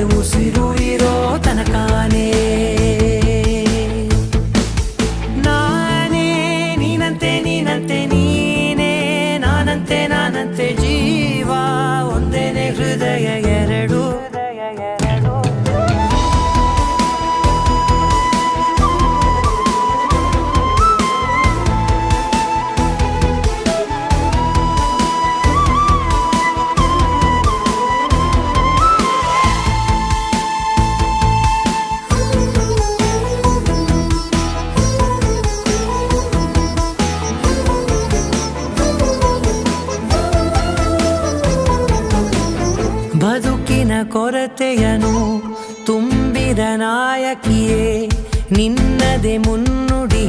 ಉಸಿರು ಇರೋ ತನಕಾನೇ. ನಾನೇ ನೀನಂತೆ ನೀನಂತೆ ನೀನೇ. ನಾನಂತೆ ನಾನಂತೆ ಜೀವ ಒಂದೇನೆ ಹೃದಯ ಬದುಕಿನ ಕೊರತೆಯನು ತುಂಬಿದ ನಾಯಕಿಯೇ ನಿನ್ನದೆ ಮುನ್ನುಡಿ